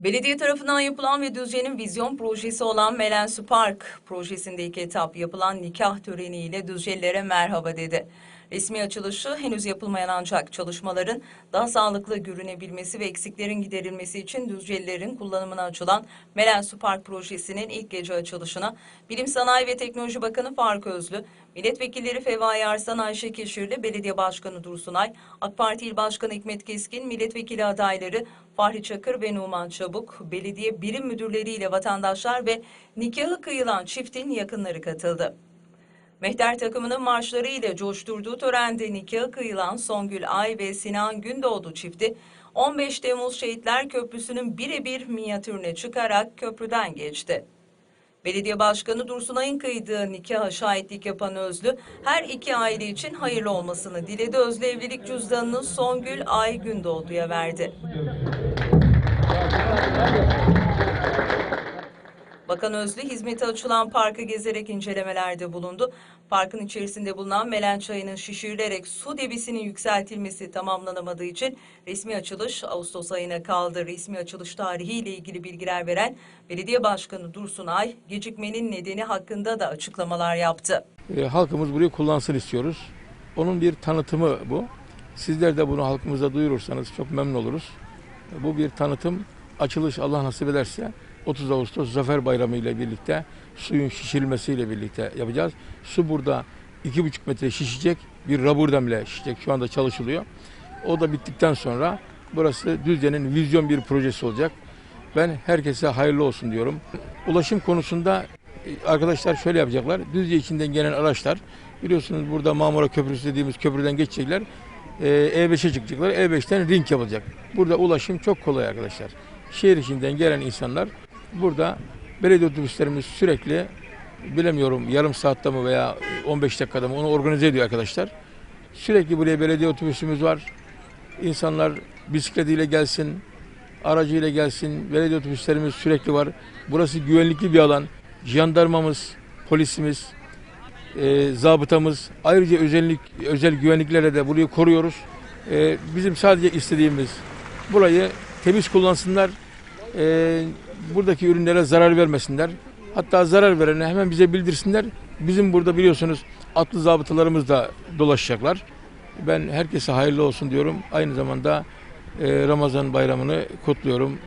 Belediye tarafından yapılan ve Düzce'nin vizyon projesi olan Melensu Park projesinde iki etap yapılan nikah töreniyle Düzcelilere merhaba dedi. Resmi açılışı henüz yapılmayan ancak çalışmaların daha sağlıklı görünebilmesi ve eksiklerin giderilmesi için Düzcelilerin kullanımına açılan Melensu Park projesinin ilk gece açılışına Bilim Sanayi ve Teknoloji Bakanı Faruk Özlü, Milletvekilleri Fevai Arslan Ayşe Keşirli, Belediye Başkanı Dursunay, AK Parti İl Başkanı Hikmet Keskin, milletvekili adayları Fahri Çakır ve Numan Çabuk, belediye birim müdürleriyle vatandaşlar ve nikahı kıyılan çiftin yakınları katıldı. Mehter takımının marşları ile coşturduğu törende nikahı kıyılan Songül Ay ve Sinan Gündoğdu çifti 15 Temmuz Şehitler Köprüsü'nün birebir minyatürüne çıkarak köprüden geçti. Belediye Başkanı Dursunay'ın kıydığı nikaha şahitlik yapan Özlü, her iki aile için hayırlı olmasını diledi. Özlü evlilik cüzdanını Songül Ay Gündoğdu'ya verdi. Bakan Özlü hizmete açılan parkı gezerek incelemelerde bulundu. Parkın içerisinde bulunan Melen Çayı'nın şişirilerek su debisinin yükseltilmesi tamamlanamadığı için resmi açılış Ağustos ayına kaldı. Resmi açılış tarihiyle ilgili bilgiler veren Belediye Başkanı Dursun Ay, gecikmenin nedeni hakkında da açıklamalar yaptı. E, halkımız burayı kullansın istiyoruz. Onun bir tanıtımı bu. Sizler de bunu halkımıza duyurursanız çok memnun oluruz. Bu bir tanıtım. Açılış Allah nasip ederse 30 Ağustos Zafer Bayramı ile birlikte suyun şişirilmesiyle birlikte yapacağız. Su burada 2,5 metre şişecek. Bir raburdemle şişecek. Şu anda çalışılıyor. O da bittikten sonra burası Düzce'nin vizyon bir projesi olacak. Ben herkese hayırlı olsun diyorum. Ulaşım konusunda e, arkadaşlar şöyle yapacaklar. Düzce içinden gelen araçlar biliyorsunuz burada Marmara Köprüsü dediğimiz köprüden geçecekler. E, E5'e çıkacaklar. E5'ten ring yapılacak. Burada ulaşım çok kolay arkadaşlar. Şehir içinden gelen insanlar burada belediye otobüslerimiz sürekli bilemiyorum yarım saatte mi veya 15 dakikada mı onu organize ediyor arkadaşlar. Sürekli buraya belediye otobüsümüz var. İnsanlar bisikletiyle gelsin, aracıyla gelsin. Belediye otobüslerimiz sürekli var. Burası güvenlikli bir alan. Jandarmamız, polisimiz, e, zabıtamız, ayrıca özellik, özel güvenliklerle de burayı koruyoruz. E, bizim sadece istediğimiz burayı temiz kullansınlar. E, buradaki ürünlere zarar vermesinler. Hatta zarar verene hemen bize bildirsinler. Bizim burada biliyorsunuz atlı zabıtalarımız da dolaşacaklar. Ben herkese hayırlı olsun diyorum. Aynı zamanda e, Ramazan bayramını kutluyorum.